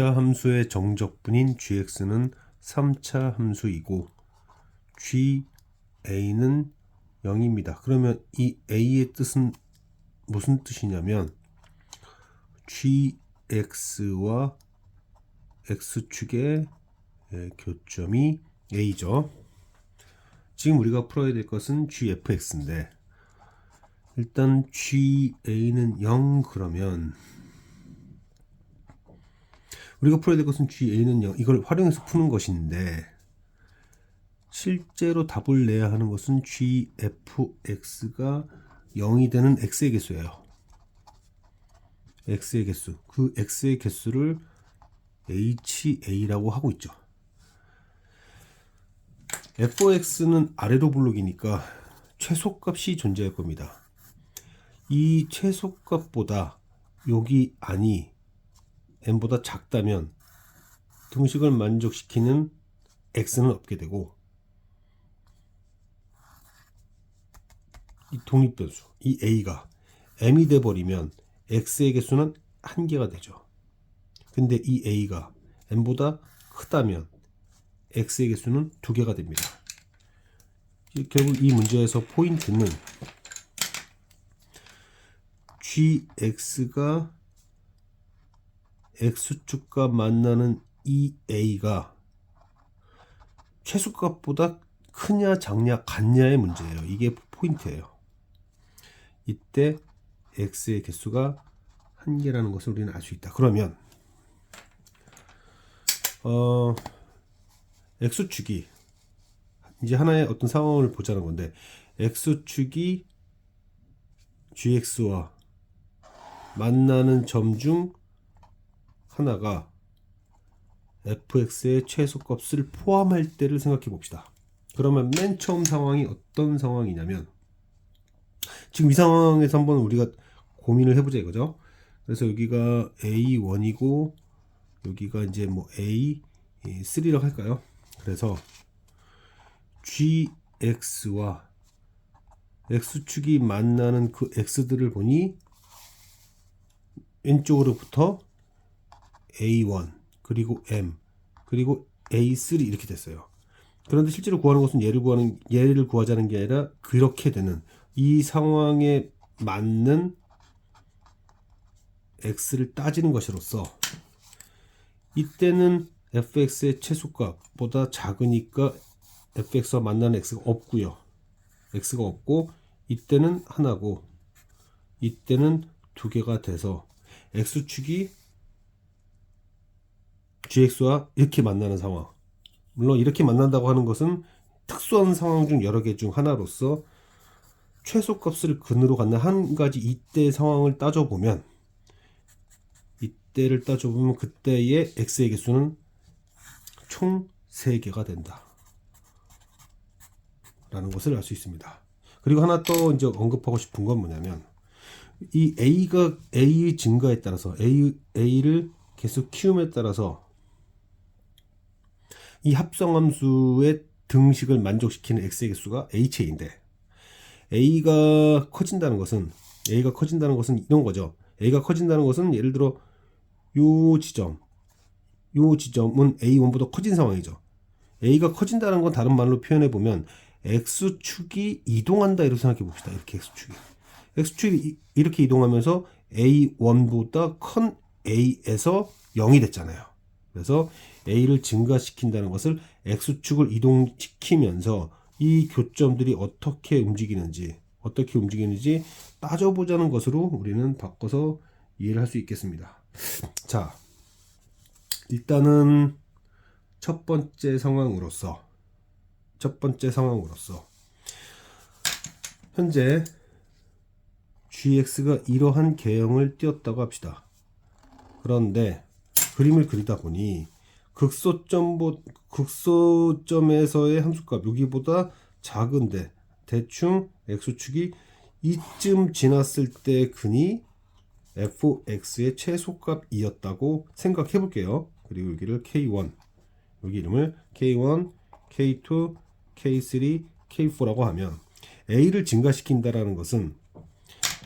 2차 함수의 정적분인 gx는 3차 함수이고 ga는 0입니다. 그러면 이 a의 뜻은 무슨 뜻이냐면 gx와 x축의 예, 교점이 a죠. 지금 우리가 풀어야 될 것은 gfx인데 일단 ga는 0 그러면 우리가 풀어야 될 것은 ga는 0 이걸 활용해서 푸는 것인데 실제로 답을 내야 하는 것은 gfx가 0이 되는 x의 개수예요. x의 개수. 그 x의 개수를 ha라고 하고 있죠. fx는 아래로 블록이니까 최소값이 존재할 겁니다. 이 최소값보다 여기 안이 n보다 작다면 등식을 만족시키는 x는 없게 되고 이 독립변수 이 a가 m이 돼 버리면 x의 개수는 한 개가 되죠. 근데 이 a가 m보다 크다면 x의 개수는 두 개가 됩니다. 결국 이 문제에서 포인트는 gx가 x축과 만나는 이 a가 최소값보다 크냐 작냐 같냐의 문제예요. 이게 포인트예요. 이때 x의 개수가 한 개라는 것을 우리는 알 수 있다. 그러면 어 x축이 이제 하나의 어떤 상황을 보자는 건데 x축이 gx와 만나는 점 중 하나가 fx의 최소값을 포함할 때를 생각해 봅시다. 그러면 맨 처음 상황이 어떤 상황이냐면 지금 이 상황에서 한번 우리가 고민을 해보자 이거죠. 그래서 여기가 A1이고 여기가 이제 뭐 A3라고 할까요? 그래서 GX와 X축이 만나는 그 X들을 보니 왼쪽으로부터 A1 그리고 M 그리고 A3 이렇게 됐어요. 그런데 실제로 구하는 것은 얘를 구하는 얘를 구하자는 게 아니라 그렇게 되는 이 상황에 맞는 x를 따지는 것으로서 이때는 fx의 최소값보다 작으니까 fx와 만나는 x가 없고요. x가 없고 이때는 하나고 이때는 두 개가 돼서 x축이 gx와 이렇게 만나는 상황. 물론 이렇게 만난다고 하는 것은 특수한 상황 중 여러 개 중 하나로서 최소값을 근으로 갖는 한 가지 이때 상황을 따져보면 이때를 따져보면 그때의 x의 개수는 총 3개가 된다. 라는 것을 알 수 있습니다. 그리고 하나 또 이제 언급하고 싶은 건 뭐냐면 이 a가 a의 증가에 따라서 a a를 계속 키움에 따라서 이 합성함수의 등식을 만족시키는 x의 개수가 ha인데 a가 커진다는 것은 a가 커진다는 것은 이런 거죠. a가 커진다는 것은 예를 들어 요 지점 요 지점은 a1보다 커진 상황이죠. a가 커진다는 건 다른 말로 표현해 보면 x축이 이동한다 이렇게 생각해 봅시다. 이렇게 x축이 x축이 이렇게 이동하면서 a1보다 큰 a에서 0이 됐잖아요. 그래서 a를 증가시킨다는 것을 x축을 이동시키면서 이 교점들이 어떻게 움직이는지 어떻게 움직이는지 따져보자는 것으로 우리는 바꿔서 이해를 할 수 있겠습니다. 자, 일단은 첫 번째 상황으로서 첫 번째 상황으로서 현재 gx가 이러한 개형을 띄었다고 합시다. 그런데 그림을 그리다 보니 극소점 극소점에서의 함수값 여기보다 작은데 대충 x축이 이쯤 지났을 때 근이 fx의 최소값이었다고 생각해 볼게요. 그리고 여기를 k1 여기 이름을 k1, k2, k3, k4라고 하면 a를 증가시킨다라는 것은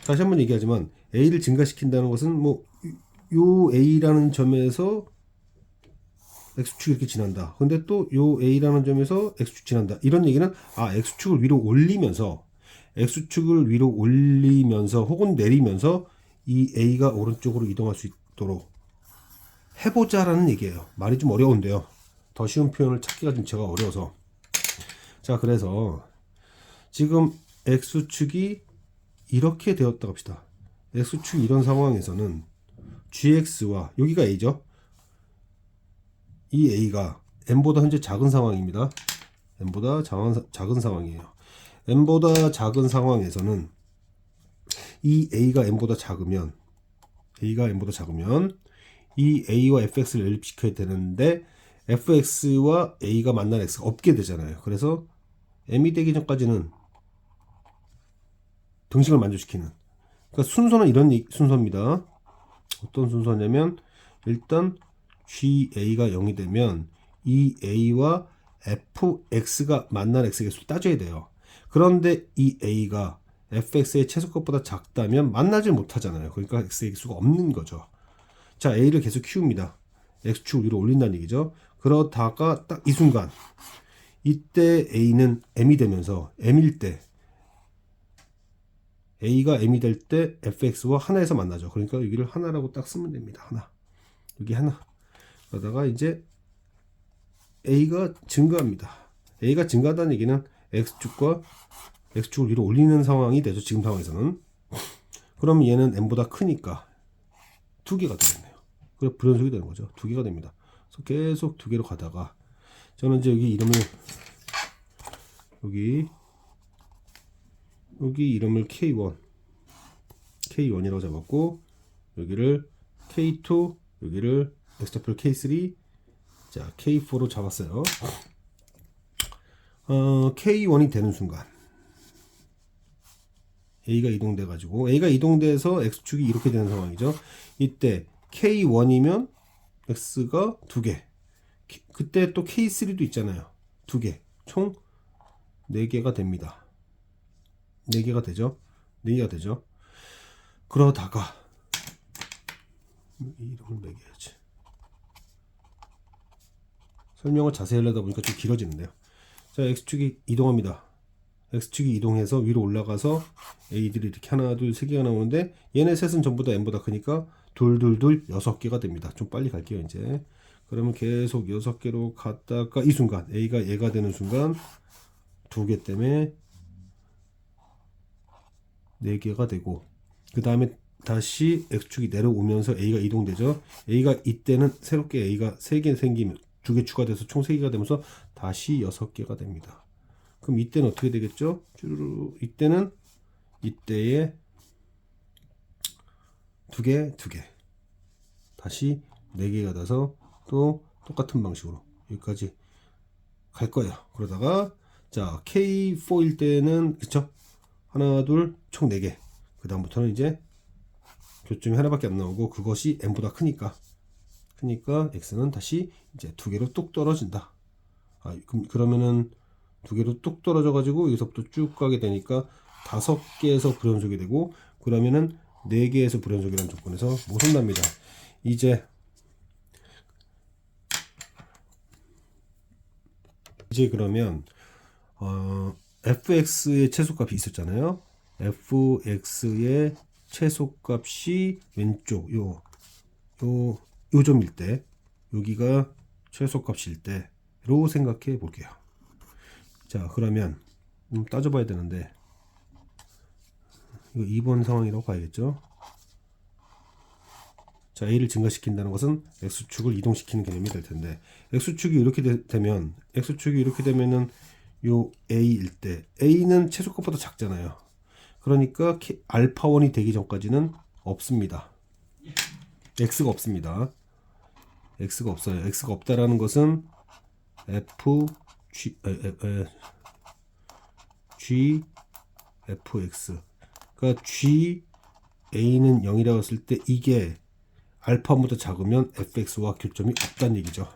다시 한번 얘기하지만 a를 증가시킨다는 것은 뭐 요 a라는 점에서 x축이 이렇게 지난다. 근데 또 요 a라는 점에서 x축 지난다. 이런 얘기는 아 x축을 위로 올리면서 x축을 위로 올리면서 혹은 내리면서 이 a가 오른쪽으로 이동할 수 있도록 해보자라는 얘기예요. 말이 좀 어려운데요. 더 쉬운 표현을 찾기가 좀 제가 어려워서. 자, 그래서 지금 x축이 이렇게 되었다 합시다. x축이 이런 상황에서는 gx와 여기가 a죠. 이 a가 m보다 현재 작은 상황입니다. m보다 작은, 작은 상황이에요. m보다 작은 상황에서는 이 a가 m보다 작으면 a가 m보다 작으면 이 a와 fx를 연립시켜야 되는데 fx와 a가 만난 x가 없게 되잖아요. 그래서 m이 되기 전까지는 등식을 만족시키는 그러니까 순서는 이런 이- 순서입니다. 어떤 순서냐면 일단 GA가 0이 되면 이 A와 FX가 만난 X의 개수를 따져야 돼요. 그런데 이 A가 FX의 최소값보다 작다면 만나질 못하잖아요. 그러니까 X의 개수가 없는 거죠. 자, A를 계속 키웁니다. X축 위로 올린다는 얘기죠. 그러다가 딱 이 순간 이때 A는 M이 되면서 M일 때 A가 M이 될 때 fx와 하나에서 만나죠. 그러니까 여기를 하나라고 딱 쓰면 됩니다. 하나. 여기 하나. 그러다가 이제 A가 증가합니다. A가 증가한다는 얘기는 x축과 x축을 위로 올리는 상황이 되죠. 지금 상황에서는. 그럼 얘는 m보다 크니까 두 개가 되겠네요. 그래 불연속이 되는 거죠. 두 개가 됩니다. 그래서 계속 두 개로 가다가 저는 이제 여기 이름을 여기 여기 이름을 K1 K1이라고 잡았고 여기를 K2 여기를 엑스터플 K3 자 K4로 잡았어요. 어, K1이 되는 순간. A가 이동돼 가지고 A가 이동돼서 X축이 이렇게 되는 상황이죠. 이때 K1이면 X가 두개. 그때 또 K3도 있잖아요. 두개총 4개가 됩니다. 4개가 되죠. 4개가 되죠. 그러다가 이 이름을 매겨야지. 설명을 자세히 하려다 보니까 좀 길어지는데요. 자, X축이 이동합니다. X축이 이동해서 위로 올라가서 A들이 이렇게 하나, 둘, 세 개가 나오는데 얘네 셋은 전부 다 M보다 크니까 둘, 둘, 둘, 여섯 개가 됩니다. 좀 빨리 갈게요, 이제. 그러면 계속 여섯 개로 갔다가 이 순간 A가 얘가 되는 순간 두 개 때문에 4개가 되고 그 다음에 다시 X축이 내려오면서 A가 이동되죠. A가 이때는 새롭게 A가 3개 생기면 2개 추가돼서 총 3개가 되면서 다시 6개가 됩니다. 그럼 이때는 어떻게 되겠죠? 쭈루루 이때는 이때에 2개, 2개 다시 4개가 돼서 또 똑같은 방식으로 여기까지 갈 거예요. 그러다가 자 K4일 때는 그쵸? 하나, 둘, 총 4개. 그 다음부터는 이제 교점이 하나밖에 안 나오고 그것이 n보다 크니까 크니까 x는 다시 이제 두 개로 뚝 떨어진다. 아, 그럼 그러면은 두 개로 뚝 떨어져 가지고 여기서부터 쭉 가게 되니까 다섯 개에서 불연속이 되고 그러면은 네 개에서 불연속이라는 조건에서 못 온답니다. 이제 이제 그러면 어, fx의 최소값이 있었잖아요. fx의 최소값이 왼쪽 요 요 요점일 때 여기가 최소값일 때로 생각해 볼게요. 자 그러면 좀 따져봐야 되는데 이거 2번 상황이라고 봐야겠죠. 자 a를 증가시킨다는 것은 x축을 이동시키는 개념이 될 텐데 x축이 이렇게 되, 면 x축이 이렇게 되면은 요 a일 때 a는 최소값보다 작잖아요. 그러니까 알파 1이 되기 전까지는 없습니다. x가 없습니다. X가 없어요. x가 없다라는 것은 f g 에, 에, 에, g fx 그러니까 g a는 0이라고 했을 때 이게 알파보다 작으면 fx와 교점이 없다는 얘기죠.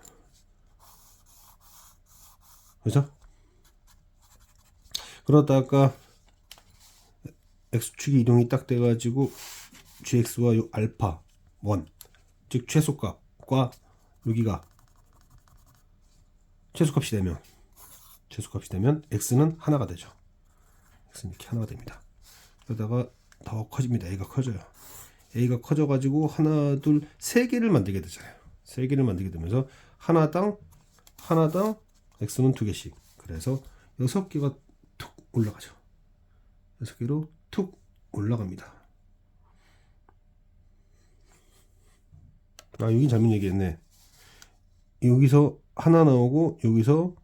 그죠? 그러다가 x축이 이동이 딱 돼가지고 gx와 요 알파 1, 즉 최소값과 여기가 최소값이 되면 최소값이 되면 x는 하나가 되죠. x는 이렇게 하나가 됩니다. 그러다가 더 커집니다. a가 커져요. a가 커져가지고 하나, 둘, 세 개를 만들게 되잖아요. 세 개를 만들게 되면서 하나당 하나당 x는 두 개씩. 그래서 여섯 개가 툭 올라가죠. 여섯 개로 툭 올라갑니다. 아, 여긴 잘못 얘기했네. 여기서 하나 나오고 여기서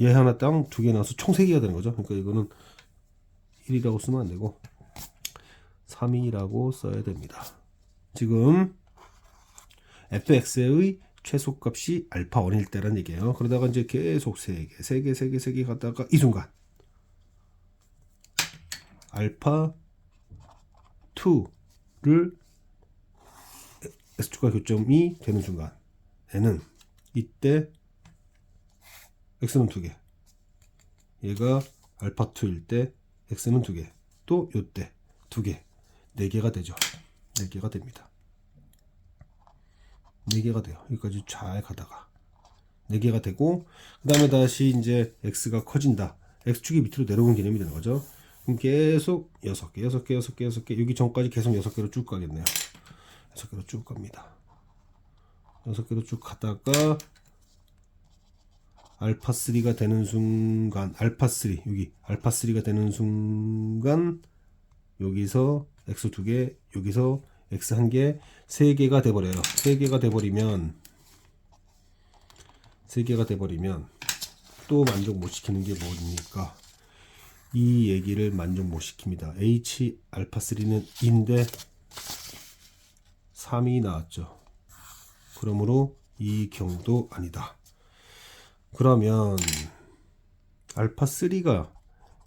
얘 하나 땅 두 개 나와서 총 세 개가 되는 거죠. 그러니까 이거는 1이라고 쓰면 안 되고 3이라고 써야 됩니다. 지금 fx의 최소값이 알파 1일 때란 얘기예요. 그러다가 이제 계속 3개, 3개, 3개, 3개 가다가 이 순간 알파 2를 x축과 교점이 되는 순간 에는 이때 x는 두 개. 얘가 알파 2일 때 x는 두 개. 또 요때 두 개. 네 개가 되죠. 네 개가 됩니다. 네 개가 돼요. 여기까지 잘 가다가 네 개가 되고 그 다음에 다시 이제 x가 커진다. x축이 밑으로 내려오는 개념이 되는 거죠. 그럼 계속 여섯 개, 여섯 개, 여섯 개, 여섯 개 여기 전까지 계속 여섯 개로 쭉 가겠네요. 여섯 개로 쭉 갑니다. 여섯 개로 쭉 가다가 알파 3가 되는 순간 알파 3 여기 알파 3가 되는 순간 여기서 x 두 개, 여기서 x 한 개, 세 개가 돼 버려요. 세 개가 돼 버리면 세 개가 돼 버리면 또 만족 못 시키는 게 뭡니까? 이 얘기를 만족 못 시킵니다. h 알파 3는 2인데 3이 나왔죠. 그러므로 이 경우도 아니다. 그러면 알파 3가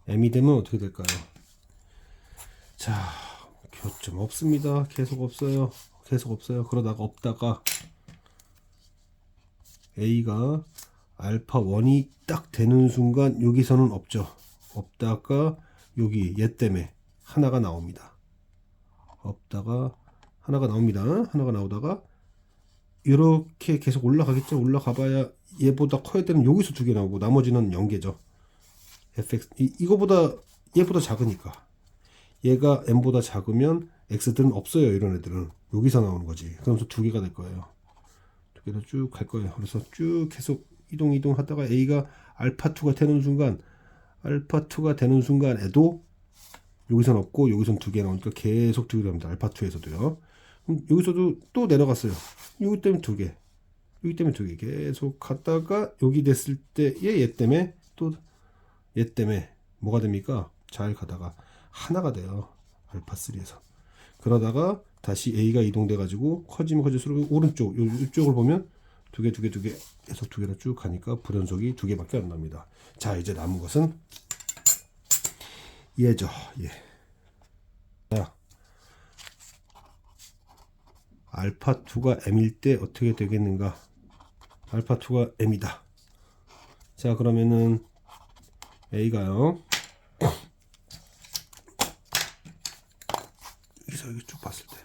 m이 되면 어떻게 될까요? 자, 교점 없습니다. 계속 없어요. 계속 없어요. 그러다가 없다가 a가 알파 1이 딱 되는 순간 여기서는 없죠. 없다가 여기 얘 때문에 하나가 나옵니다. 없다가 하나가 나옵니다. 하나가 나오다가 이렇게 계속 올라가겠죠. 올라가봐야 얘보다 커야 되는 여기서 두 개 나오고 나머지는 0개죠. fx 이, 이거보다 얘보다 작으니까 얘가 m보다 작으면 x들은 없어요. 이런 애들은 여기서 나오는 거지. 그러면서 두 개가 될 거예요. 두 개로 쭉 갈 거예요. 그래서 쭉 계속 이동 이동 하다가 a가 알파 2가 되는 순간 알파 2가 되는 순간에도 여기선 없고 여기선 두 개 나오니까 계속 두개 나옵니다. 알파 2에서도요. 여기서도 또 내려갔어요. 여기 때문에 두 개. 여기 때문에 두 개. 계속 갔다가 여기 됐을 때얘 얘 때문에 또 얘 때문에 뭐가 됩니까? 잘 가다가 하나가 돼요. 알파 3에서. 그러다가 다시 A가 이동돼 가지고 커지면 커질수록 오른쪽 요- 이쪽을 보면 두 개 두 개 두개 해서 두 개로 쭉 가니까 불연속이 두 개밖에 안 납니다. 자 이제 남은 것은 얘죠. 예. 자, 알파 2가 m일 때 어떻게 되겠는가? 알파 2가 m이다. 자 그러면은 a가요. 여기서 여기 쭉 봤을 때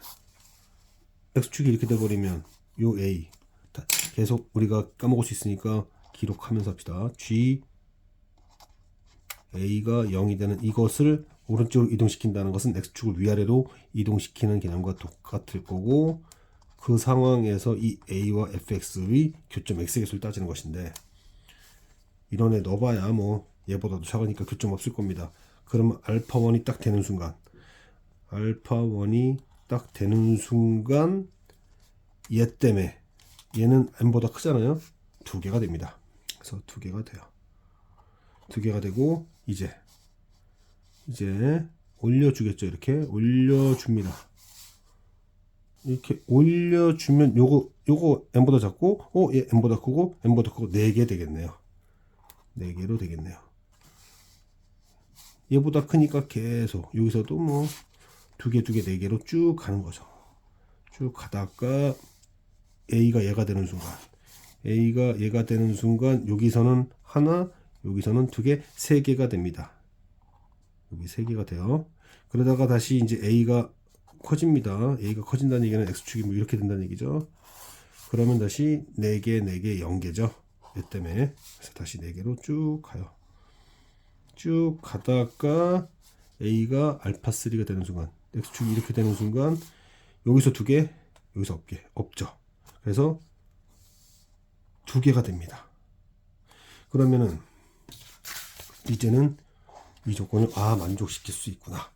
x축이 이렇게 돼버리면 요 a 다- 계속 우리가 까먹을 수 있으니까 기록하면서 합시다. g a가 0이 되는 이것을 오른쪽으로 이동시킨다는 것은 x축을 위아래로 이동시키는 개념과 똑같을 거고 그 상황에서 이 a와 fx의 교점 x의 개수를 따지는 것인데 이런 애 넣어봐야 뭐 얘보다도 작으니까 교점 없을 겁니다. 그러면 알파 1이 딱 되는 순간 알파 1이 딱 되는 순간 얘 때문에 얘는 m보다 크잖아요. 두 개가 됩니다. 그래서 두 개가 돼요. 두 개가 되고 이제 이제 올려주겠죠. 이렇게 올려줍니다. 이렇게 올려주면 요거 요거 m보다 작고 어 얘 m보다 크고 m보다 크고 네개 되겠네요. 네 개로 되겠네요. 얘보다 크니까 계속 여기서도 뭐 두 개, 두 개, 네 개로 쭉 가는 거죠. 쭉 가다가 A가 얘가 되는 순간, A가 얘가 되는 순간 여기서는 하나, 여기서는 두 개, 세 개가 됩니다. 여기 세 개가 돼요. 그러다가 다시 이제 A가 커집니다. A가 커진다는 얘기는 X축이 뭐 이렇게 된다는 얘기죠. 그러면 다시 네 개, 네 개, 0개죠. 얘 때문에 그래서 다시 4개로 쭉 가요. 쭉 가다가 A가 알파 3가 되는 순간 X축이 이렇게 되는 순간 여기서 두 개, 여기서 없게 없죠. 그래서 두 개가 됩니다. 그러면은 이제는 이 조건을 아 만족시킬 수 있구나.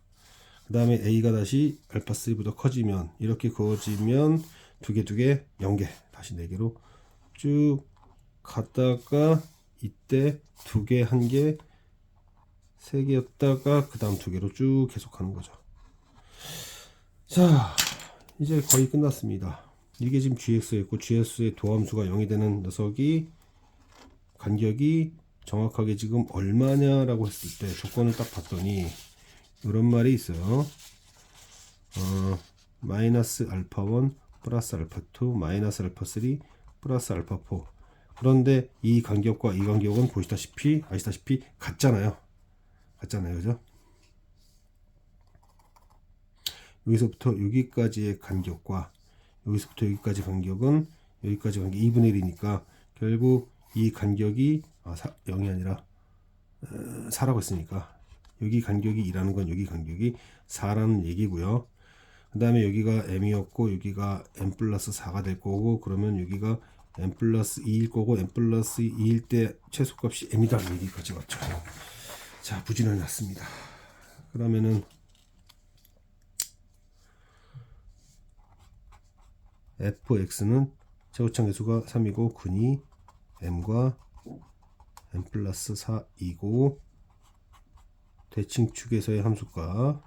그 다음에 A가 다시 알파 3보다 커지면 이렇게 그어지면 두 개 두 개 0개 다시 네 개로 쭉 갔다가 이때 두 개 한 개 세 개였다가 그 다음 두 개로 쭉 계속하는 거죠. 자 이제 거의 끝났습니다. 이게 지금 GX였고 GS의 도함수가 0이 되는 녀석이 간격이 정확하게 지금 얼마냐라고 했을 때 조건을 딱 봤더니 이런 말이 있어요. 어, 마이너스 알파 1 플러스 알파 2 마이너스 알파 3 플러스 알파 4 그런데 이 간격과 이 간격은 보시다시피 아시다시피 같잖아요. 같잖아요. 그죠? 여기서부터 여기까지의 간격과 여기서부터 여기까지 간격은 여기까지 간격 2분의 1이니까 결국 이 간격이 아, 4, 0이 아니라 어, 4라고 했으니까 여기 간격이 2라는 건 여기 간격이 4라는 얘기고요. 그 다음에 여기가 m이었고 여기가 m 플러스 4가 될 거고 그러면 여기가 m 플러스 2일 거고 m 플러스 2일 때 최소값이 m이다라는 얘기까지 왔죠. 자 부진을 났습니다. 그러면은 fx는 최고창 개수가 3이고 근이 m과 m 플러스 4이고 대칭축에서의 함수가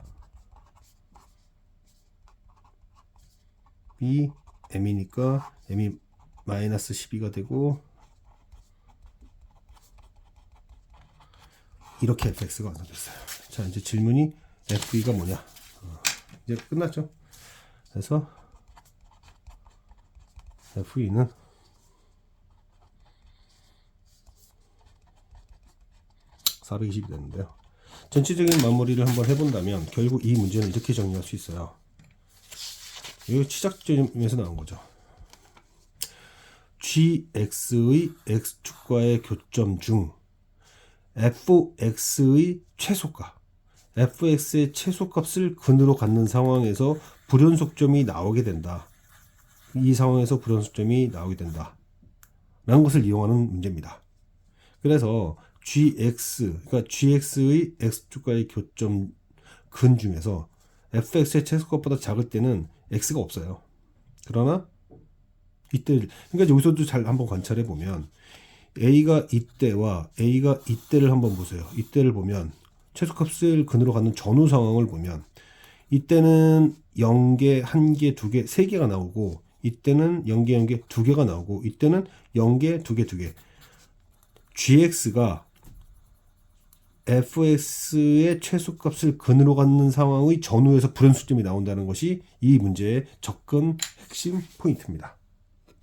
b m이니까 m이 마이너스 12가 되고 이렇게 fx가 완성됐어요. 자 이제 질문이 f가 뭐냐? 어, 이제 끝났죠. 그래서 FE는 (420이) 되는데요. 전체적인 마무리를 한번 해본다면 결국 이 문제는 이렇게 정리할 수 있어요. 이거 시작점에서 나온 거죠. gx의 x축과의 교점 중 fx의 최소값 fx의 최소값을 근으로 갖는 상황에서 불연속점이 나오게 된다. 이 상황에서 불연속점이 나오게 된다. 라는 것을 이용하는 문제입니다. 그래서 gx, 그러니까 gx의 x축과의 교점 근 중에서 fx의 최소값보다 작을 때는 x가 없어요. 그러나 이때 그러니까 여기서도 잘 한번 관찰해 보면 a가 이때와 a가 이때를 한번 보세요. 이때를 보면 최소값을 근으로 갖는 전후 상황을 보면 이때는 0개, 1개, 2개, 3개가 나오고 이때는 0개, 0개, 2개가 나오고 이때는 0개, 2개, 2개. gx가 fx의 최소값을 근으로 갖는 상황의 전후에서 불연수점이 나온다는 것이 이 문제의 접근 핵심 포인트입니다.